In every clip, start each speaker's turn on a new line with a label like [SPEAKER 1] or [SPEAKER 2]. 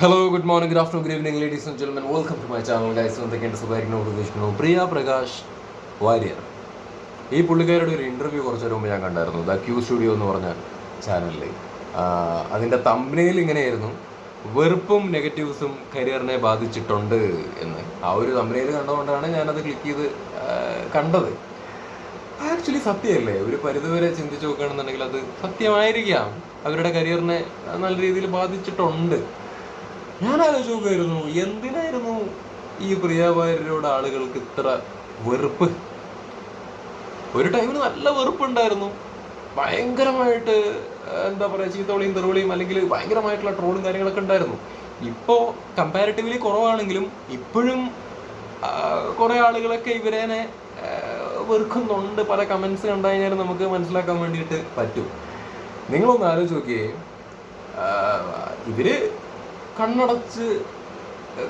[SPEAKER 1] Hello good morning good afternoon good evening ladies and gentlemen welcome to my channel guys എന്തൊക്കെയുണ്ട്? സുഖമായിരിക്കുന്നു ഉദ്ദേശിക്കുന്നു. പ്രിയ പ്രകാശ് വാര്യർ. ഈ പുള്ളിക്കാരുടെ ഒരു ഇന്റർവ്യൂ കുറച്ച് മുമ്പ് ഞാൻ കണ്ടായിരുന്നു. ദ ക്യൂ സ്റ്റുഡിയോ എന്ന് പറഞ്ഞ ചാനലിൽ അതിന്റെ തമ്പനയിൽ ഇങ്ങനെയായിരുന്നു. വെറുപ്പും നെഗറ്റീവ്സും കരിയറിനെ ബാധിച്ചിട്ടുണ്ട് എന്ന്. ആ ഒരു തമ്പനയിൽ കണ്ടുകൊണ്ടാണ് ഞാനത് ക്ലിക്ക് ചെയ്ത് കണ്ടത്. ആക്ച്വലി സത്യമല്ലേ? ഒരു പരിധിവരെ ചിന്തിച്ച് നോക്കുകയാണെന്നുണ്ടെങ്കിൽ അത് സത്യമായിരിക്കാം. അവരുടെ കരിയറിനെ നല്ല രീതിയിൽ ബാധിച്ചിട്ടുണ്ട്. ഞാൻ ആലോചിച്ച് എന്തിനായിരുന്നു ഈ പ്രിയവാര്യരോട് ആളുകൾക്ക് ഇത്ര വെറുപ്പ്? ഒരു ടൈമിൽ നല്ല വെറുപ്പുണ്ടായിരുന്നു. ഭയങ്കരമായിട്ട് എന്താ പറയുക ചീത്തവിളിയും തെറുവിളിയും അല്ലെങ്കിൽ ഭയങ്കരമായിട്ടുള്ള ട്രോളും കാര്യങ്ങളൊക്കെ ഉണ്ടായിരുന്നു. ഇപ്പോൾ കമ്പാരിറ്റീവ്ലി കുറവാണെങ്കിലും ഇപ്പോഴും കുറേ ആളുകളൊക്കെ ഇവരേനെ വെറുക്കുന്നുണ്ട്. പല കമൻസ് കണ്ടു കഴിഞ്ഞാൽ നമുക്ക് മനസ്സിലാക്കാൻ വേണ്ടിയിട്ട് പറ്റും. നിങ്ങളൊന്ന് ആലോചിച്ച് നോക്കിയേ ഇവർ കണ്ണടച്ച്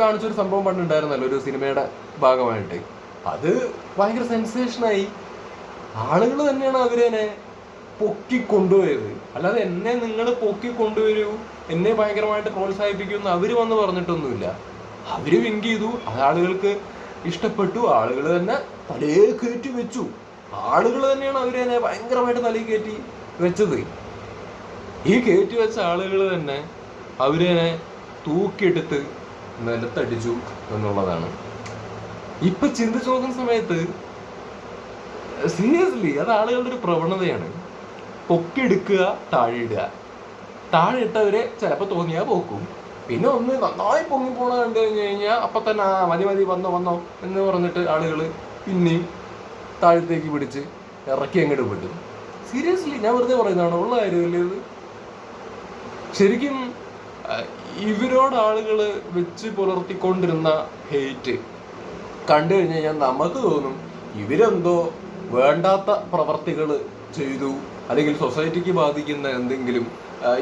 [SPEAKER 1] കാണിച്ചൊരു സംഭവം പണ്ടുണ്ടായിരുന്നല്ലോ ഒരു സിനിമയുടെ ഭാഗമായിട്ട്. അത് ഭയങ്കര സെൻസേഷനായി ആളുകൾ തന്നെയാണ് അവരെന്നെ പൊക്കി കൊണ്ടുപോയത് അല്ലാതെ എന്നെ നിങ്ങൾ പൊക്കി കൊണ്ടുവരൂ എന്നെ ഭയങ്കരമായിട്ട് പ്രോത്സാഹിപ്പിക്കുമെന്ന് അവർ വന്ന് പറഞ്ഞിട്ടൊന്നുമില്ല. അവർ വിങ്ക് ചെയ്തു ആളുകൾക്ക് ഇഷ്ടപ്പെട്ടു ആളുകൾ തന്നെ തലേ കയറ്റി വെച്ചു. ആളുകൾ തന്നെയാണ് അവർ അവരെന്നെ ഭയങ്കരമായിട്ട് തലയിൽ കയറ്റി വെച്ചത്. ഈ കയറ്റി വെച്ച ആളുകൾ തന്നെ അവരെ തൂക്കിയെടുത്ത് നിലത്തടിച്ചു എന്നുള്ളതാണ്. ഇപ്പൊ ചിന്തിച്ചു നോക്കുന്ന സമയത്ത് സീരിയസ്ലി അത് ആളുകളുടെ ഒരു പ്രവണതയാണ്. പൊക്കിയെടുക്കുക താഴെ ഇടുക താഴെ ഇട്ടവരെ ചിലപ്പോൾ തോന്നിയാൽ പോക്കും. പിന്നെ ഒന്ന് നന്നായി പൊങ്ങി പോണ കണ്ടു കഴിഞ്ഞു കഴിഞ്ഞാൽ അപ്പൊ തന്നെ ആ മതി മതി വന്നോ വന്നോ എന്ന് പറഞ്ഞിട്ട് ആളുകൾ പിന്നെയും താഴത്തേക്ക് പിടിച്ച് ഇറക്കി അങ്ങോട്ട് വിട്ടു സീരിയസ്ലി ഞാൻ വെറുതെ പറയുന്നതാണ് ഉള്ള കാര്യമല്ലേ ശരിക്കും ഇവരോട് ആളുകൾ വെച്ച് പുലർത്തിക്കൊണ്ടിരുന്ന ഹേറ്റ് കണ്ടു കഴിഞ്ഞ് കഴിഞ്ഞാൽ നമുക്ക് തോന്നും ഇവരെന്തോ വേണ്ടാത്ത പ്രവർത്തികൾ ചെയ്തു അല്ലെങ്കിൽ സൊസൈറ്റിക്ക് ബാധിക്കുന്ന എന്തെങ്കിലും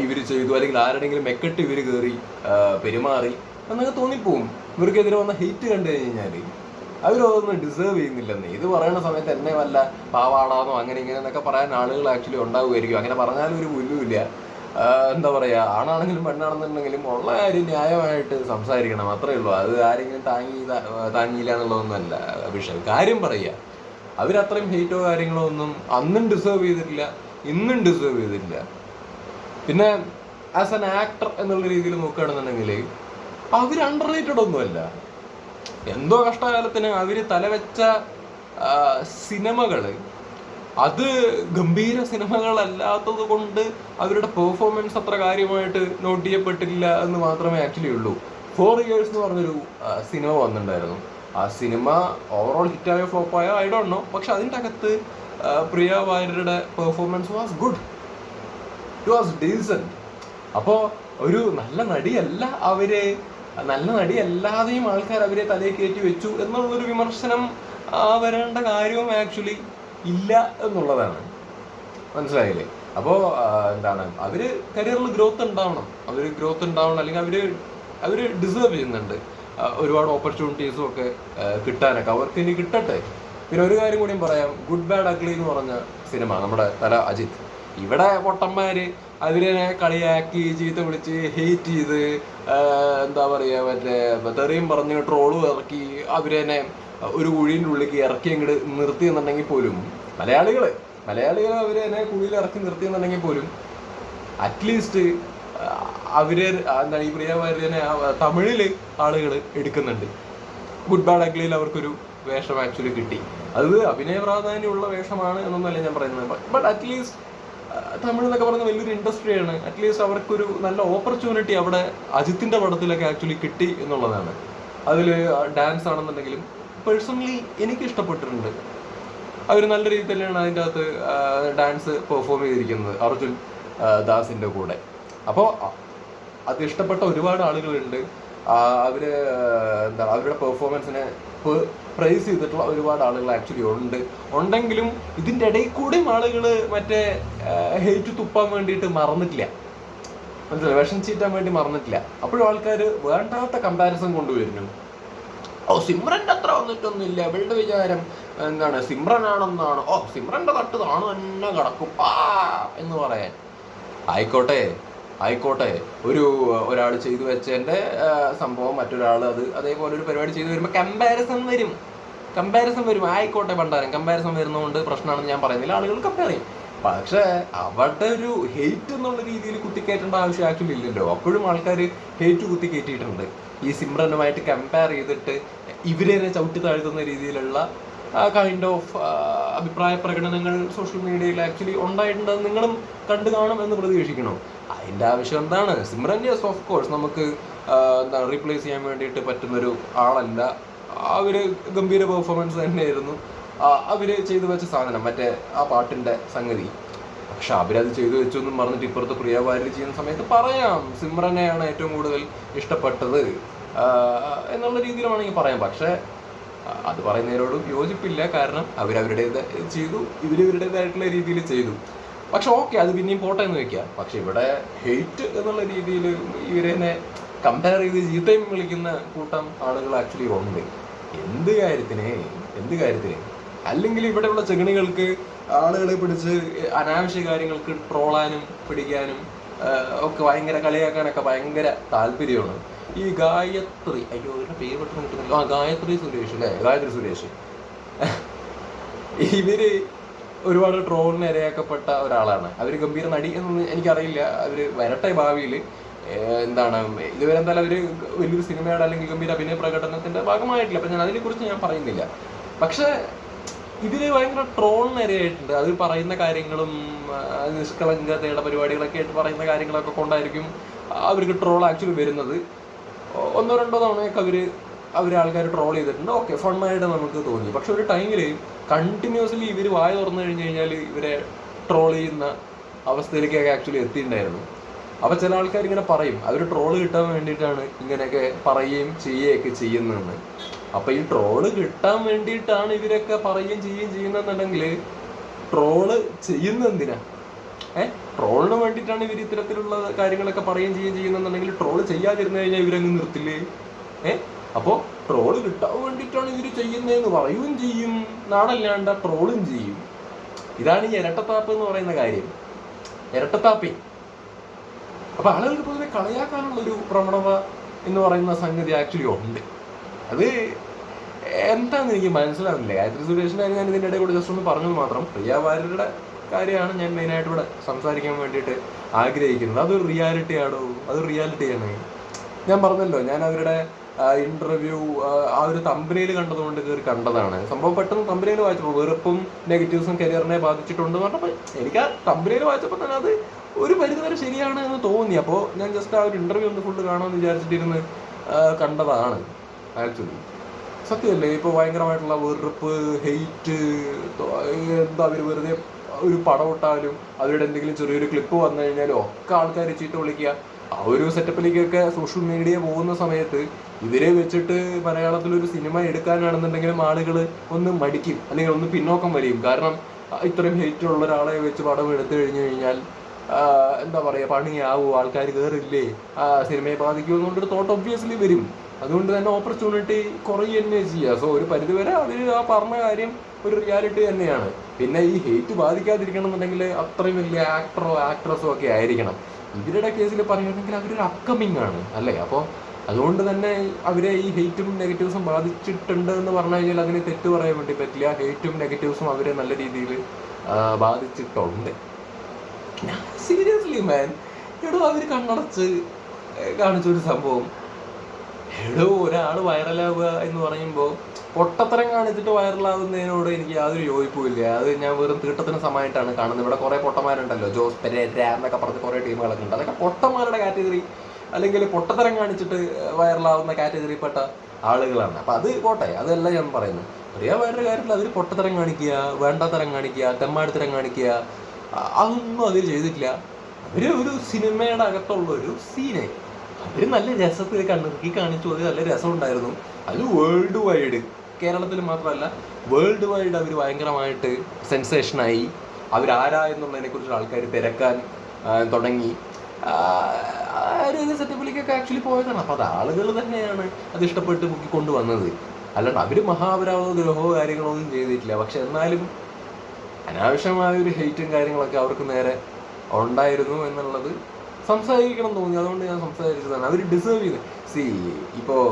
[SPEAKER 1] ഇവർ ചെയ്തു അല്ലെങ്കിൽ ആരുടെങ്കിലും മെക്കെട്ട് ഇവർ കയറി പെരുമാറി എന്നൊക്കെ തോന്നിപ്പോവും. ഇവർക്കെതിരെ വന്ന ഹെയ്റ്റ് കണ്ടു കഴിഞ്ഞാൽ അവരതൊന്നും ഡിസേർവ് ചെയ്യുന്നില്ലെന്ന്. ഇത് പറയുന്ന സമയത്ത് എന്നെ വല്ല പാവാടാന്നോ അങ്ങനെ ഇങ്ങനെ എന്നൊക്കെ പറയാൻ ആളുകൾ ആക്ച്വലി ഉണ്ടാവുമായിരിക്കും. അങ്ങനെ പറഞ്ഞാലും ഒരു പുല്ലുമില്ല എന്താ പറയാ ആണാണെങ്കിലും പെണ്ണാണെന്നുണ്ടെങ്കിലും ഉള്ള കാര്യം ന്യായമായിട്ട് സംസാരിക്കണം. അത്രേ ഉള്ളൂ. അത് ആരെങ്കിലും താങ്ങി താങ്ങിയില്ല എന്നുള്ളതൊന്നുമല്ല. അഭിഷേക് കാര്യം പറയുക അവരത്രയും ഹെയ്റ്റോ കാര്യങ്ങളോ ഒന്നും അന്നും ഡിസേർവ് ചെയ്തിട്ടില്ല ഇന്നും ഡിസേർവ് ചെയ്തിട്ടില്ല. പിന്നെ ആസ് എൻ ആക്ടർ എന്നുള്ള രീതിയിൽ നോക്കുകയാണെന്നുണ്ടെങ്കിൽ അവർ അണ്ടർ റേറ്റഡ് ഒന്നുമല്ല. എന്തോ കഷ്ടകാലത്തിന് അവർ തലവെച്ച സിനിമകൾ അത് ഗംഭീര സിനിമകളല്ലാത്തത് കൊണ്ട് അവരുടെ പെർഫോമൻസ് അത്ര കാര്യമായിട്ട് നോട്ട് ചെയ്യപ്പെട്ടില്ല എന്ന് മാത്രമേ ആക്ച്വലി ഉള്ളൂ. ഫോർ ഇയേഴ്സ് എന്ന് പറഞ്ഞൊരു സിനിമ വന്നിട്ടുണ്ടായിരുന്നു. ആ സിനിമ ഓവറോൾ ഹിറ്റായോ ഫ്ലോപ്പായോ ഐ ഡോണ്ട് നോ പക്ഷെ അതിന്റെ അകത്ത് പ്രിയ വാര്യരുടെ performance was good it was decent അപ്പോൾ ഒരു നല്ല നടിയല്ല അവരെ നല്ല നടിയല്ലാതെയും ആൾക്കാർ അവരെ തലയിൽ കയറ്റി വെച്ചു എന്നുള്ളൊരു വിമർശനം വരേണ്ട കാര്യവും ആക്ച്വലി ഇല്ല എന്നുള്ളതാണ്. മനസ്സിലായില്ലേ? അപ്പോൾ എന്താണ് അവർ കരിയറിൽ ഗ്രോത്ത് ഉണ്ടാവണം. അവർ ഗ്രോത്ത് ഉണ്ടാവണം അല്ലെങ്കിൽ അവർ അവർ ഡിസേർവ് ചെയ്യുന്നുണ്ട്. ഒരുപാട് ഓപ്പർച്യൂണിറ്റീസും ഒക്കെ കിട്ടാനൊക്കെ. അവർക്ക് ഇനി കിട്ടട്ടെ. പിന്നെ ഒരു കാര്യം കൂടിയും പറയാം. ഗുഡ് ബാഡ് അഗ്ലി എന്ന് പറഞ്ഞ സിനിമ നമ്മുടെ തല അജിത്. ഇവിടെ പൊട്ടന്മാര് അവരെ കളിയാക്കി ചീത്ത വിളിച്ച് ഹെയ്റ്റ് ചെയ്ത് എന്താ പറയുക മറ്റേ തെറിയും പറഞ്ഞ് ട്രോളും ഇറക്കി അവരെന്നെ ഒരു കുഴീന്റെ ഉള്ളിലേക്ക് ഇറക്കി അങ്ങോട്ട് നിർത്തി എന്നുണ്ടെങ്കിൽ പോലും മലയാളികൾ മലയാളികൾ അവരെ തന്നെ കുഴിയിൽ ഇറക്കി നിർത്തി എന്നുണ്ടെങ്കിൽ പോലും അറ്റ്ലീസ്റ്റ് അവർ എന്താണ് ഈ പ്രിയമാരിനെ തമിഴിൽ ആളുകൾ എടുക്കുന്നുണ്ട്. ഗുഡ് ബാഡ് അഗ്ലിയിൽ അവർക്കൊരു വേഷം ആക്ച്വലി കിട്ടി. അത് അഭിനയ പ്രാധാന്യമുള്ള വേഷമാണ് എന്നൊന്നല്ല ഞാൻ പറയുന്നത്. ബട്ട് അറ്റ്ലീസ്റ്റ് തമിഴ് എന്നൊക്കെ പറയുന്ന വലിയൊരു ഇൻഡസ്ട്രിയാണ് അറ്റ്ലീസ്റ്റ് അവർക്കൊരു നല്ല ഓപ്പർച്യൂണിറ്റി അവിടെ അജിത്തിന്റെ പടത്തിലൊക്കെ ആക്ച്വലി കിട്ടി എന്നുള്ളതാണ്. അതിൽ ഡാൻസ് ആണെന്നുണ്ടെങ്കിലും പേഴ്സണലി എനിക്ക് ഇഷ്ടപ്പെട്ടിട്ടുണ്ട് അവർ നല്ല രീതിയിൽ തന്നെയാണ് അതിന്റെ അകത്ത് ഡാൻസ് പെർഫോം ചെയ്തിരിക്കുന്നത് അർജുൻ ദാസിന്റെ കൂടെ. അപ്പോൾ അത് ഇഷ്ടപ്പെട്ട ഒരുപാട് ആളുകളുണ്ട്. അവർ എന്താ അവരുടെ പെർഫോമൻസിനെ പ്രൈസ് ചെയ്തിട്ടുള്ള ഒരുപാട് ആളുകൾ ആക്ച്വലി ഉണ്ട്. ഉണ്ടെങ്കിലും ഇതിന്റെ ഇടയിൽ കൂടെയും ആളുകൾ മറ്റേ ഹെയ്റ്റ് തുപ്പാൻ വേണ്ടിയിട്ട് മറന്നിട്ടില്ല. മനസ്സിലായി? വിഷം ചീറ്റാൻ വേണ്ടി മറന്നിട്ടില്ല. അപ്പോഴും ആൾക്കാർ വേണ്ടാത്ത കമ്പാരിസൺ കൊണ്ടുവരുന്നു. ഓ സിമ്രന്റെ അത്ര വന്നിട്ടൊന്നുമില്ല. ഇവളുടെ വിചാരം എന്താണ്? സിമ്രനാണെന്നാണ്. ഓ സിമ്രന്റെ തട്ട് താണു തന്നെ കിടക്കും. ആ എന്ന് പറയാൻ. ആയിക്കോട്ടെ ആയിക്കോട്ടെ. ഒരു ഒരാൾ ചെയ്തു വെച്ചതിന്റെ സംഭവം മറ്റൊരാൾ അത് അതേപോലെ ഒരു പരിപാടി ചെയ്തു വരുമ്പോൾ കമ്പാരിസൺ വരും. കമ്പാരിസൺ വരും. ആയിക്കോട്ടെ പണ്ടാരം കമ്പാരിസൺ വരുന്നതുകൊണ്ട് പ്രശ്നമാണെന്ന് ഞാൻ പറയുന്നില്ല. ആളുകൾ കമ്പയർ ചെയ്യും. പക്ഷെ അവിടെ ഒരു ഹെയ്റ്റ് എന്നുള്ള രീതിയിൽ കുത്തിക്കയറ്റേണ്ട ആവശ്യം ആക്ച്വലി ഇല്ലല്ലോ. അപ്പോഴും ആൾക്കാർ ഹെയ്റ്റ് കുത്തിക്കയറ്റിയിട്ടുണ്ട്. ഈ സിമ്രനുമായിട്ട് കമ്പയർ ചെയ്തിട്ട് ഇവരെ ചവിട്ടി താഴ്ത്തുന്ന രീതിയിലുള്ള കൈൻഡ് ഓഫ് അഭിപ്രായ പ്രകടനങ്ങൾ സോഷ്യൽ മീഡിയയിൽ ആക്ച്വലി ഉണ്ടായിട്ടുണ്ടെന്ന് നിങ്ങളും കണ്ടു കാണും എന്ന് പ്രതീക്ഷിക്കണം അതിന്റെ ആവശ്യം എന്താണ്? സിമ്രൻ യെസ് ഓഫ് കോഴ്സ് നമുക്ക് എന്താ റീപ്ലേസ് ചെയ്യാൻ വേണ്ടിയിട്ട് പറ്റുന്നൊരു ആളല്ല. അവർ ഗംഭീര പെർഫോമൻസ് തന്നെയായിരുന്നു. അവർ ചെയ്തു വെച്ച സാധനം മറ്റേ ആ പാട്ടിന്റെ സംഗതി. പക്ഷെ അവരത് ചെയ്തു വെച്ചു എന്നും പറഞ്ഞിട്ട് ഇപ്പുറത്ത് പ്രിയ ചെയ്യുന്ന സമയത്ത് പറയാം സിമ്രനെയാണ് ഏറ്റവും കൂടുതൽ ഇഷ്ടപ്പെട്ടത്. എന്നുള്ള രീതിയിൽ വേണമെങ്കിൽ പറയാം. പക്ഷേ അത് പറയുന്നതിനോടും യോജിപ്പില്ല. കാരണം അവരവരുടേത് ചെയ്തു ഇവരിവരുടേതായിട്ടുള്ള രീതിയിൽ ചെയ്തു. പക്ഷെ ഓക്കെ അത് പിന്നെയും പോട്ടെ എന്ന് വെക്കാം. പക്ഷെ ഇവിടെ ഹെയ്റ്റ് എന്നുള്ള രീതിയിൽ ഇവരെന്നെ കമ്പയർ ചെയ്ത് ചീത്തയും വിളിക്കുന്ന കൂട്ടം ആളുകൾ ആക്ച്വലി ഉണ്ട്. എന്ത് കാര്യത്തിന് എന്ത് കാര്യത്തിന്? അല്ലെങ്കിൽ ഇവിടെയുള്ള ചെഗണികൾക്ക് ആളുകളെ പിടിച്ച് അനാവശ്യ കാര്യങ്ങൾക്ക് ട്രോളാനും പിടിക്കാനും ഒക്കെ ഭയങ്കര കളിയാക്കാനൊക്കെ ഭയങ്കര താല്പര്യമാണ്. ഈ ഗായത്രി അയ്യോ ഇവരുടെ പേര് പെട്ടെന്ന് കിട്ടുന്നില്ല. ആ ഗായത്രി സുരേഷ് അല്ലേ? ഗായത്രി സുരേഷ്. ഇവർ ഒരുപാട് ട്രോളിന് ഇരയാക്കപ്പെട്ട ഒരാളാണ്. അവർ ഗംഭീര നടി എന്നൊന്നും എനിക്കറിയില്ല. അവർ വരട്ടെ ഭാവിയിൽ എന്താണ് ഇതുവരെ എന്തായാലും അവർ വലിയൊരു സിനിമയുടെ അല്ലെങ്കിൽ ഗംഭീര അഭിനയ പ്രകടനത്തിന്റെ ഭാഗമായിട്ടില്ല. അപ്പൊ ഞാൻ അതിനെക്കുറിച്ച് ഞാൻ പറയുന്നില്ല. പക്ഷെ ഇതിൽ ഭയങ്കര ട്രോളിന് ഇരയായിട്ടുണ്ട് അത് പറയുന്ന കാര്യങ്ങളും നിഷ്കളങ്കതയുടെ പരിപാടികളൊക്കെ ആയിട്ട് പറയുന്ന കാര്യങ്ങളൊക്കെ കൊണ്ടായിരിക്കും അവർക്ക് ട്രോൾ ആക്ച്വലി വരുന്നത്. ഒന്നോ രണ്ടോ തവണയൊക്കെ അവർ അവർ ആൾക്കാർ ട്രോൾ ചെയ്തിട്ടുണ്ട്. ഓക്കെ ഫണ്ണായിട്ട് നമുക്ക് തോന്നി. പക്ഷെ ഒരു ടൈമിൽ കണ്ടിന്യൂസ്ലി ഇവർ വായ തുറന്നു കഴിഞ്ഞ് കഴിഞ്ഞാൽ ഇവരെ ട്രോൾ ചെയ്യുന്ന അവസ്ഥയിലേക്കൊക്കെ ആക്ച്വലി എത്തിയിട്ടുണ്ടായിരുന്നു. അപ്പോൾ ചില ആൾക്കാർ ഇങ്ങനെ പറയും അവർ ട്രോൾ കിട്ടാൻ വേണ്ടിയിട്ടാണ് ഇങ്ങനെയൊക്കെ പറയുകയും ചെയ്യുകയൊക്കെ ചെയ്യുന്നതെന്ന്. അപ്പൊ ഈ ട്രോൾ കിട്ടാൻ വേണ്ടിയിട്ടാണ് ഇവരൊക്കെ പറയുകയും ചെയ്യുകയും ചെയ്യുന്നെന്നുണ്ടെങ്കിൽ ട്രോൾ ചെയ്യുന്ന എന്തിനാ ഏഹ് ട്രോളിന് വേണ്ടിയിട്ടാണ് ഇവർ ഇത്തരത്തിലുള്ള കാര്യങ്ങളൊക്കെ പറയുകയും ചെയ്യുകയും ചെയ്യുന്നെന്നുണ്ടെങ്കിൽ ട്രോൾ ചെയ്യാതിരുന്നു കഴിഞ്ഞാൽ ഇവരങ്ങ് നിർത്തില്ലേ? ഏഹ് അപ്പോ ട്രോൾ കിട്ടാൻ വേണ്ടിയിട്ടാണ് ഇവർ ചെയ്യുന്നതെന്ന് പറയുകയും ചെയ്യും. നാടല്ലാണ്ട ട്രോളും ചെയ്യും. ഇതാണ് ഈ ഇരട്ടത്താപ്പ് എന്ന് പറയുന്ന കാര്യം. ഇരട്ടത്താപ്പി. അപ്പൊ ആളുകൾക്ക് പൊതുവെ കളയാക്കാനുള്ള ഒരു പ്രവണത എന്ന് പറയുന്ന സംഗതി ആക്ച്വലി ഉണ്ട്. അത് എന്താന്ന് എനിക്ക് മനസ്സിലാവുന്നില്ല. ഗായത്രി സുരേഷിന്റെ കാര്യം ഞാൻ ഇതിന്റെ ഇടയിൽ കൂടെ ജസ്റ്റ് ഒന്ന് പറഞ്ഞത് മാത്രം. പ്രിയ വാര്യരുടെ കാര്യമാണ് ഞാൻ മെയിനായിട്ട് ഇവിടെ സംസാരിക്കാൻ വേണ്ടിയിട്ട് ആഗ്രഹിക്കുന്നത്. അതൊരു റിയാലിറ്റി ആണോ? അത് റിയാലിറ്റിയാണ് ഞാൻ പറഞ്ഞല്ലോ ഞാൻ അവരുടെ ഇന്റർവ്യൂ ആ ഒരു തമ്പനയിൽ കണ്ടതുകൊണ്ട് കയറി കണ്ടതാണ്. സംഭവം പെട്ടെന്ന് തമ്പനയിൽ വായിച്ചപ്പോൾ വെറുപ്പും നെഗറ്റീവ്സും കരിയറിനെ ബാധിച്ചിട്ടുണ്ട് എന്ന് പറഞ്ഞപ്പോൾ എനിക്ക് ആ തമ്പനയിൽ വായിച്ചപ്പോൾ തന്നെ അത് ഒരു പരിധിവരെ ശരിയാണ് എന്ന് തോന്നി. അപ്പോൾ ഞാൻ ജസ്റ്റ് ആ ഒരു ഇന്റർവ്യൂ ഒന്ന് ഫുള്ള് കാണാമെന്ന് വിചാരിച്ചിട്ടിരുന്ന് കണ്ടതാണ്. ആക്ച്വലി സത്യമല്ലേ ഇപ്പോൾ ഭയങ്കരമായിട്ടുള്ള വെറുപ്പ് ഹെയ്റ്റ് എന്താ അവർ വെറുതെ ഒരു പടം ഇട്ടാലും അവരുടെ എന്തെങ്കിലും ചെറിയൊരു ക്ലിപ്പ് വന്നു കഴിഞ്ഞാലും ഒക്കെ ആൾക്കാർ ചീത്ത വിളിക്കുക. ആ ഒരു സെറ്റപ്പിലേക്കൊക്കെ സോഷ്യൽ മീഡിയ പോകുന്ന സമയത്ത് ഇവരെ വെച്ചിട്ട് മലയാളത്തിൽ ഒരു സിനിമ എടുക്കാനാണെന്നുണ്ടെങ്കിലും ആളുകൾ ഒന്ന് മടിക്കും അല്ലെങ്കിൽ ഒന്ന് പിന്നോക്കം വരും കാരണം ഇത്രയും ഹെയ്റ്റ് ഉള്ള ഒരാളെ വെച്ച് പടം എടുത്തു കഴിഞ്ഞു കഴിഞ്ഞാൽ എന്താ പറയുക പണിയാവോ ആൾക്കാർ കയറില്ലേ സിനിമയെ ബാധിക്കുമെന്നുകൊണ്ടൊരു തോട്ട് ഒബ്വിയസ്ലി വരും. അതുകൊണ്ട് തന്നെ ഓപ്പർച്യൂണിറ്റി കുറയുക തന്നെ ചെയ്യുക സോ ഒരു പരിധിവരെ അവർ ആ പറഞ്ഞ കാര്യം ഒരു റിയാലിറ്റി തന്നെയാണ്. പിന്നെ ഈ ഹേറ്റ് ബാധിക്കാതിരിക്കണം എന്നുണ്ടെങ്കിൽ അത്രയും വലിയ ആക്ടറോ ആക്ട്രസോ ഒക്കെ ആയിരിക്കണം. ഇവരുടെ കേസിൽ പറയുകയാണെങ്കിൽ അവരൊരു അപ്കമിങ് ആണ് അല്ലേ? അപ്പോൾ അതുകൊണ്ട് തന്നെ അവരെ ഈ ഹെയ്റ്റും നെഗറ്റീവ്സും ബാധിച്ചിട്ടുണ്ട് എന്ന് പറഞ്ഞു കഴിഞ്ഞാൽ അതിന് തെറ്റ് പറയാൻ വേണ്ടി പറ്റില്ല. ഹെയ്റ്റും നെഗറ്റീവ്സും അവരെ നല്ല രീതിയിൽ ബാധിച്ചിട്ടുണ്ട്. സീരിയസ്ലി മാൻ എടോ അവർ കണ്ണടച്ച് കാണിച്ചൊരു സംഭവം. എടോ ഒരാൾ വൈറലാവുക എന്ന് പറയുമ്പോൾ പൊട്ടത്തരം കാണിച്ചിട്ട് വൈറലാവുന്നതിനോട് എനിക്ക് യാതൊരു യോജിപ്പുമില്ല. അത് ഞാൻ വെറും തീട്ടത്തിന് സമയമായിട്ടാണ് കാണുന്നത്. ഇവിടെ കുറെ പൊട്ടന്മാരുണ്ടല്ലോ. ജോസ് പെരേര എന്നൊക്കെ പറഞ്ഞ് കുറെ ടീമുകളൊക്കെ ഉണ്ട്. അതൊക്കെ പൊട്ടന്മാരുടെ കാറ്റഗറി. അല്ലെങ്കിൽ പൊട്ടത്തരം കാണിച്ചിട്ട് വൈറലാവുന്ന കാറ്റഗറിപ്പെട്ട ആളുകളാണ്. അപ്പൊ അത് പോട്ടെ. അതല്ല ഞാൻ പറയുന്നത്. വേറൊരു കാര്യത്തിൽ അതിൽ പൊട്ടത്തരം കാണിക്കുക വേണ്ടാത്തരം കാണിക്കുക തെമ്മാടിത്തരം കാണിക്കുക അതൊന്നും അതിൽ ചെയ്തിട്ടില്ല. അവർ ഒരു സിനിമയുടെ അകത്തുള്ള ഒരു സീന് അവർ നല്ല രസത്തിൽ ഈ കാണിച്ചു അത് നല്ല രസം ഉണ്ടായിരുന്നു അത് വേൾഡ് വൈഡ് കേരളത്തിൽ മാത്രമല്ല വേൾഡ് വൈഡ് അവർ ഭയങ്കരമായിട്ട് സെൻസേഷനായി അവരാരാ എന്നുള്ളതിനെ കുറിച്ച് ആൾക്കാർ തിരക്കാൻ തുടങ്ങി. ഒരു സെറ്റപ്പിലേക്കൊക്കെ ആക്ച്വലി പോയതാണ്. അപ്പൊ അത് ആളുകൾ തന്നെയാണ് അത് ഇഷ്ടപ്പെട്ട് മുക്കി കൊണ്ടുവന്നത്. അല്ലാണ്ട് അവർ മഹാപരാവോ ദ്രോഹമോ കാര്യങ്ങളോ ഒന്നും ചെയ്തിട്ടില്ല. പക്ഷെ എന്നാലും അനാവശ്യമായ ഒരു ഹെയ്റ്റും കാര്യങ്ങളൊക്കെ അവർക്ക് നേരെ ഉണ്ടായിരുന്നു എന്നുള്ളത് സംസാരിക്കണം തോന്നി. അതുകൊണ്ട് ഞാൻ സംസാരിച്ചതാണ്. അവർ ഡിസേർവ് ചെയ്ത്. സി ഇപ്പോൾ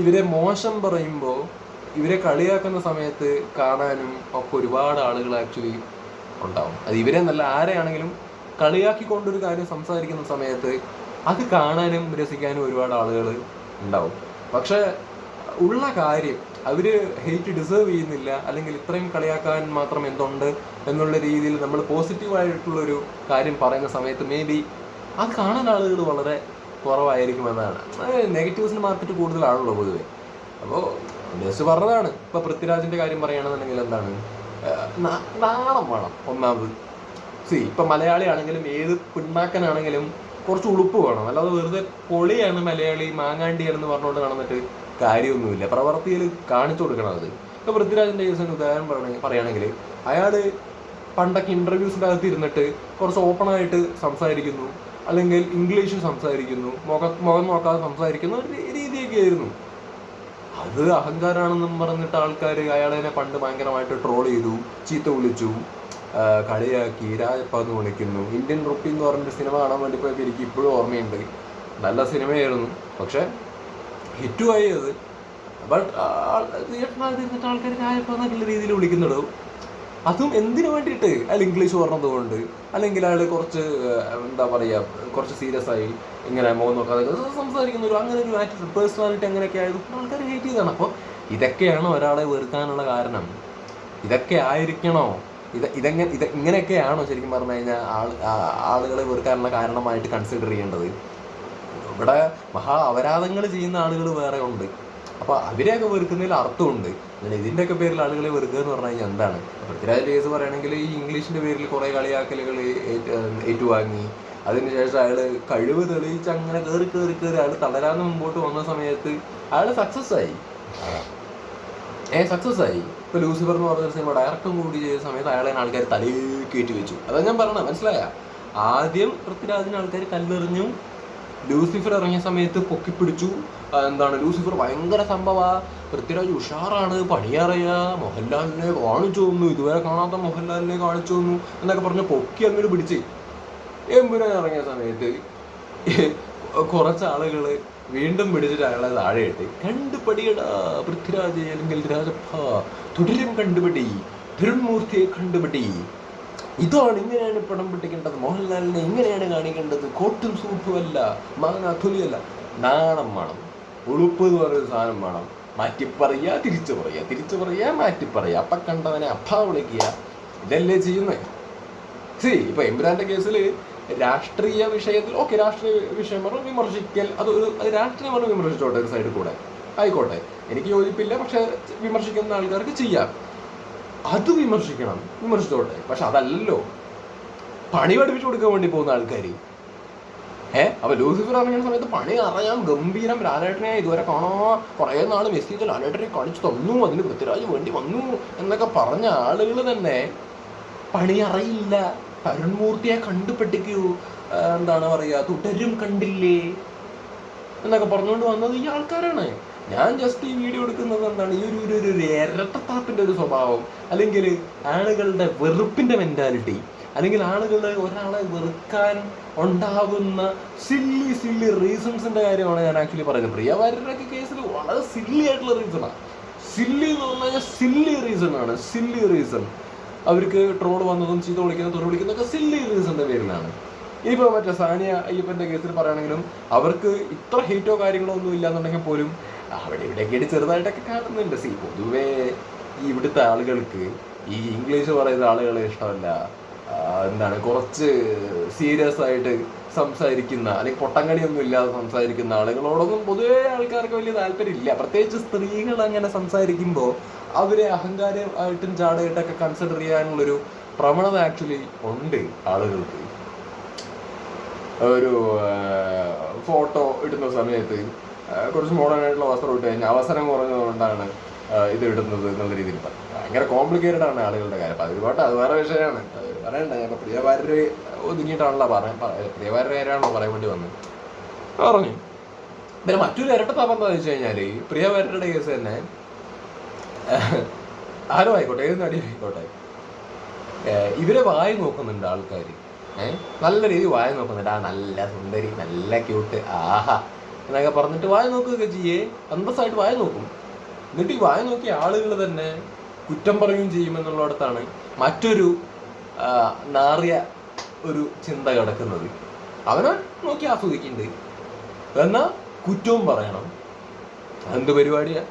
[SPEAKER 1] ഇവരെ മോശം പറയുമ്പോൾ ഇവരെ കളിയാക്കുന്ന സമയത്ത് കാണാനും ഒക്കെ ഒരുപാട് ആളുകൾ ആക്ച്വലി ഉണ്ടാവും. അത് ഇവരെ നല്ല ആരെയാണെങ്കിലും കളിയാക്കിക്കൊണ്ടൊരു കാര്യം സംസാരിക്കുന്ന സമയത്ത് അത് കാണാനും രസിക്കാനും ഒരുപാട് ആളുകൾ ഉണ്ടാവും. പക്ഷെ ഉള്ള കാര്യം അവർ ഹെയ്റ്റ് ഡിസേർവ് ചെയ്യുന്നില്ല. അല്ലെങ്കിൽ ഇത്രയും കളിയാക്കാൻ മാത്രം എന്തുണ്ട് എന്നുള്ള രീതിയിൽ നമ്മൾ പോസിറ്റീവായിട്ടുള്ളൊരു കാര്യം പറയുന്ന സമയത്ത് മേ ബി അത് കാണാൻ ആളുകൾ വളരെ കുറവായിരിക്കും എന്നാണ്. നെഗറ്റീവ്സിന് മാർക്കറ്റ് കൂടുതലാണല്ലോ പൊതുവെ. അപ്പോൾ ജസ്റ്റ് പറഞ്ഞതാണ്. ഇപ്പൊ പൃഥ്വിരാജിന്റെ കാര്യം പറയുകയാണെന്നുണ്ടെങ്കിൽ എന്താണ്? നാണം വേണം. ഒന്നാമത്. സി ഇപ്പൊ മലയാളിയാണെങ്കിലും ഏത് പിണ്ണാക്കനാണെങ്കിലും കുറച്ച് ഉളുപ്പ് വേണം. അല്ലാതെ വെറുതെ പൊളിയാണ് മലയാളി മാങ്ങാണ്ടിയാണെന്ന് പറഞ്ഞുകൊണ്ട് നടന്നിട്ട് കാര്യമൊന്നുമില്ല. പ്രവർത്തിയിൽ കാണിച്ചു കൊടുക്കണം അത്. ഇപ്പൊ പൃഥ്വിരാജിന്റെ കേസിന് ഉദാഹരണം പറയണ- പറയുകയാണെങ്കിൽ അയാൾ പണ്ടൊക്കെ ഇന്റർവ്യൂസിന്റെ അകത്ത് ഇരുന്നിട്ട് കുറച്ച് ഓപ്പണായിട്ട് സംസാരിക്കുന്നു. അല്ലെങ്കിൽ ഇംഗ്ലീഷിൽ സംസാരിക്കുന്നു. മുഖം മുഖം നോക്കാതെ സംസാരിക്കുന്ന. ഒരു രീതിയൊക്കെ ആയിരുന്നു. അത് അഹങ്കാരാണെന്നും പറഞ്ഞിട്ട് ആൾക്കാർ അയാളെ പണ്ട് ഭയങ്കരമായിട്ട് ട്രോൾ ചെയ്തു. ചീത്ത വിളിച്ചു. കളിയാക്കി. രാജപ്പ എന്ന് വിളിക്കുന്നു. ഇന്ത്യൻ റുപ്പി എന്ന് പറഞ്ഞിട്ട് സിനിമ കാണാൻ വേണ്ടി പോയപ്പോൾ എനിക്ക് ഇപ്പോഴും ഓർമ്മയുണ്ട്. നല്ല സിനിമയായിരുന്നു. പക്ഷെ ഹിറ്റുമായി അത് ബട്ട് തിയേറ്ററിനകത്ത് ആൾക്കാർ രാജപ്പ എന്നുള്ള രീതിയിൽ വിളിക്കുന്നുള്ളൂ അതും എന്തിനു വേണ്ടിയിട്ട്? അയാൾ ഇംഗ്ലീഷ് പറഞ്ഞത് കൊണ്ട് അല്ലെങ്കിൽ അയാൾ കുറച്ച് എന്താ പറയുക കുറച്ച് സീരിയസ് ആയി. ഇങ്ങനെ മുഖം നോക്കാതെ സംസാരിക്കുന്ന ഒരു അങ്ങനെ ഒരു ആറ്റിറ്റ്യൂഡ് പേഴ്സണാലിറ്റി അങ്ങനെയൊക്കെ ആയത് ആൾക്കാർ ഹേറ്റ് ചെയ്താണ് അപ്പോൾ ഇതൊക്കെയാണ് ഒരാളെ വെറുക്കാനുള്ള കാരണം. ഇതൊക്കെ ആയിരിക്കണോ? ഇത് ഇതെങ്ങനെ ഇത് ഇങ്ങനെയൊക്കെയാണോ ശരിക്കും പറഞ്ഞു കഴിഞ്ഞാൽ ആൾ ആളുകളെ വെറുക്കാനുള്ള കാരണമായിട്ട് കൺസിഡർ ചെയ്യേണ്ടത്? ഇവിടെ മഹാ അപരാധങ്ങൾ ചെയ്യുന്ന ആളുകൾ വേറെ ഉണ്ട്. അപ്പൊ അവരെയൊക്കെ വെറുക്കുന്നതിൽ അർത്ഥമുണ്ട്. അങ്ങനെ ഇതിന്റെയൊക്കെ പേരിൽ ആളുകളെ വെറുക്കുക എന്ന് പറഞ്ഞു കഴിഞ്ഞാൽ എന്താണ്? പൃഥ്വിരാജ് കേസ് പറയുകയാണെങ്കിൽ ഈ ഇംഗ്ലീഷിന്റെ പേരിൽ കുറെ കളിയാക്കലുകൾ ഏറ്റ് ഏറ്റുവാങ്ങി. അതിനുശേഷം അയാൾ കഴിവ് തെളിയിച്ച് അങ്ങനെ കയറി കയറി കയറി അയാൾ തളരാന്ന് മുമ്പോട്ട് വന്ന സമയത്ത് അയാൾ സക്സസ് ആയി. ഏ സക്സസ് ആയി. ഇപ്പൊ ലൂസിഫർ എന്ന് പറഞ്ഞ സിനിമ ഡയറക്റ്റും കൂടി ചെയ്ത സമയത്ത് അയാളെ ആൾക്കാർ തലയിൽ കയറ്റി വെച്ചു. അതാ ഞാൻ പറഞ്ഞത് മനസ്സിലായ? ആദ്യം പൃഥ്വിരാജിന് ആൾക്കാർ കല്ലെറിഞ്ഞു ലൂസിഫർ ഇറങ്ങിയ സമയത്ത് പൊക്കിപ്പിടിച്ചു. പിടിച്ചു എന്താണ് ലൂസിഫർ ഭയങ്കര സംഭവമാണ് പൃഥ്വിരാജ് ഉഷാറാണ് പണിയറിയാ മോഹൻലാലിനെ കാണിച്ചു തന്നു ഇതുവരെ കാണാത്ത മോഹൻലാലിനെ കാണിച്ചു തന്നു എന്നൊക്കെ പറഞ്ഞ് പൊക്കി അങ്ങോട്ട് പിടിച്ച്. എമ്പുരാൻ ഇറങ്ങിയ സമയത്ത് കുറച്ച് ആളുകൾ വീണ്ടും പിടിച്ചിട്ട് അയാളെ താഴെ ഇട്ട് കണ്ടുപടിയടാ പൃഥ്വിരാജ് അല്ലെങ്കിൽ രാജപ്പ തുടരും കണ്ടുപിടി തിരുമൂർത്തിയെ കണ്ടുപിടി. ഇതാണ് ഇങ്ങനെയാണ് പടം പിടിക്കേണ്ടത് മോഹൻലാലിനെ ഇങ്ങനെയാണ് കാണിക്കേണ്ടത്. കോട്ടും സൂട്ടും അല്ല മാങ്ങ തൊലിയല്ല നാണം വേണം. ഉളുപ്പ് എന്ന് പറയുന്ന സാധനം വേണം. മാറ്റി പറയുക തിരിച്ചു പറയുക തിരിച്ചു പറയുക മാറ്റി പറയുക അപ്പ കണ്ടവനെ അപ്പാ വിളിക്കുക. ഇതല്ലേ ചെയ്യുന്നത് സി ഇപ്പൊ എംബ്രാന്റെ കേസിൽ രാഷ്ട്രീയ വിഷയത്തിൽ ഓക്കെ രാഷ്ട്രീയ വിഷയം പറഞ്ഞു വിമർശിക്കൽ. അത് ഒരു രാഷ്ട്രീയം പറഞ്ഞു വിമർശിച്ചോട്ടെ ഒരു സൈഡിൽ കൂടെ. ആയിക്കോട്ടെ. എനിക്ക് യോജിപ്പില്ല പക്ഷെ വിമർശിക്കുന്ന ആൾക്കാർക്ക് ചെയ്യാം. അത് വിമർശിക്കണം. വിമർശിച്ചോട്ടെ. പക്ഷെ അതല്ലല്ലോ. പണി പഠിപ്പിച്ചു കൊടുക്കാൻ വേണ്ടി പോകുന്ന ആൾക്കാർ ഏ? അപ്പൊ ലൂസിഫർ ഇറങ്ങുന്ന സമയത്ത് പണി അറിയാം ഗംഭീരം ലാലേട്ടനെ ഇതുവരെ കാണാ. കുറെ നാൾ മെസ്സേജ് ലാലേട്ടനെ കാണിച്ചു തന്നു. അതിന് പൃഥ്വിരാജ് വേണ്ടി വന്നു എന്നൊക്കെ പറഞ്ഞ ആളുകൾ തന്നെ പണി അറിയില്ല. അരുൺമൂർത്തിയെ കണ്ടുപെട്ടിക്കൂ. എന്താണ് പറയാ തുടരും കണ്ടില്ലേ? എന്നൊക്കെ പറഞ്ഞുകൊണ്ട് വന്നത് ഈ ആൾക്കാരാണ്. ഞാൻ ജസ്റ്റ് ഈ വീഡിയോ എടുക്കുന്നത് എന്താണ്? ഈ ഒരു ഒരു ഒരു ഇരട്ടത്താപ്പിന്റെ ഒരു സ്വഭാവം. അല്ലെങ്കിൽ ആളുകളുടെ വെറുപ്പിന്റെ മെന്റാലിറ്റി അല്ലെങ്കിൽ ആളുകൾ ഒരാളെ വെറുക്കാൻ ഉണ്ടാകുന്ന സില്ലി സില്ലി റീസൺസിന്റെ കാര്യമാണ് ഞാൻ ആക്ച്വലി പറയുന്നത്. പ്രിയ പ്രിയവാര്യരുടെ കേസിൽ വളരെ സില്ലി ആയിട്ടുള്ള റീസണാണ് സില്ലി എന്ന് പറഞ്ഞാൽ സില്ലി റീസൺ ആണ്. സില്ലി റീസൺ അവർക്ക് ട്രോൾ വന്നതും ചീത്ത വിളിക്കുന്നതും തെറി വിളിക്കുന്നതൊക്കെ സില്ലി റീസണിന്റെ പേരിലാണ്. ഇനിയിപ്പോൾ മറ്റേ സാനിയ അയ്യപ്പന്റെ കേസിൽ പറയുകയാണെങ്കിലും അവർക്ക് ഇത്ര ഹീറ്റോ കാര്യങ്ങളോ ഒന്നും ഇല്ലാന്നുണ്ടെങ്കിൽ പോലും അവിടെ ഇവിടെയൊക്കെ ചെറുതായിട്ടൊക്കെ കാണുന്നുണ്ട്. സി പൊതുവേ ഈ ഇവിടുത്തെ ആളുകൾക്ക് ഈ ഇംഗ്ലീഷ് പറയുന്ന ആളുകളെ ഇഷ്ടമല്ല. എന്താണ് കുറച്ച് സീരിയസ് ആയിട്ട് സംസാരിക്കുന്ന അല്ലെങ്കിൽ പൊട്ടങ്കടിയൊന്നും ഇല്ലാതെ സംസാരിക്കുന്ന ആളുകളോടൊന്നും പൊതുവേ ആൾക്കാർക്ക് വലിയ താല്പര്യമില്ല. പ്രത്യേകിച്ച് സ്ത്രീകൾ അങ്ങനെ സംസാരിക്കുമ്പോൾ അവരെ അഹങ്കാരമായിട്ടും ചാടയായിട്ടൊക്കെ കൺസിഡർ ചെയ്യാനുള്ളൊരു പ്രവണത ആക്ച്വലി ഉണ്ട് ആളുകൾക്ക്. ഒരു ഫോട്ടോ ഇടുന്ന സമയത്ത് കുറച്ച് മോഡേൺ ആയിട്ടുള്ള വസ്ത്രം ഇട്ട് കഴിഞ്ഞാൽ അവസരം കുറഞ്ഞതുകൊണ്ടാണ് ഇത് ഇടുന്നത് എന്നുള്ള രീതിയിൽ. ഭയങ്കര കോംപ്ലിക്കേറ്റഡ് ആണ് ആളുകളുടെ കാര്യം. അപ്പം അത് പാട്ട് അത് വേറെ വിഷയമാണ്. പറയണ്ട ഞാൻ പ്രിയവാര്യര് ഒതുങ്ങിയിട്ടാണല്ലോ പറയാൻ പ്രിയവാരുടെ കാര്യമാണല്ലോ പറയാൻ വേണ്ടി വന്നത്? പറഞ്ഞു. പിന്നെ മറ്റൊരു ഇരട്ടത്താപം എന്താ വെച്ച് കഴിഞ്ഞാൽ പ്രിയവാര്യരുടെ കേസ് തന്നെ ആരും ആയിക്കോട്ടെ ഏത് നടി ആയിക്കോട്ടെ ഇവരെ വായി നോക്കുന്നുണ്ട് ആൾക്കാർ ഏഹ് നല്ല രീതിയിൽ വായി നോക്കുന്നുണ്ട്. ആ നല്ല സുന്ദരി നല്ല ക്യൂട്ട് ആഹാ. എന്നൊക്കെ പറഞ്ഞിട്ട് വായ നോക്കുകയൊക്കെ ചെയ്യേ. അന്തസ്സായിട്ട് വായ നോക്കും. എന്നിട്ട് ഈ വായ നോക്കിയ ആളുകൾ തന്നെ കുറ്റം പറയുകയും ചെയ്യുമെന്നുള്ളിടത്താണ് മറ്റൊരു നാറിയ ഒരു ചിന്ത കിടക്കുന്നത്. അവനെ നോക്കി ആസ്വദിക്കുന്നുണ്ട് എന്നാ കുറ്റവും പറയണം. എന്ത് പരിപാടിയാ?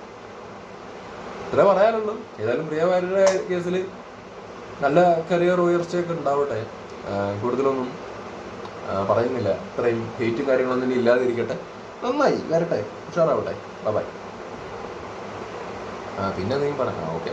[SPEAKER 1] ഇത്ര പറയാനുള്ളൂ. ഏതായാലും പ്രിയമാരുടെ കേസിൽ നല്ല കരിയർ ഉയർച്ചയൊക്കെ ഉണ്ടാവട്ടെ. കൂടുതലൊന്നും പറയുന്നില്ല. ഇത്രയും ഹെയ്റ്റും കാര്യങ്ങളൊന്നും ഇല്ലാതിരിക്കട്ടെ. നന്നായി വരട്ടെ. ഉഷാറാവട്ടെ. ബൈ ആ പിന്നെ നീ പറ. ഓക്കെ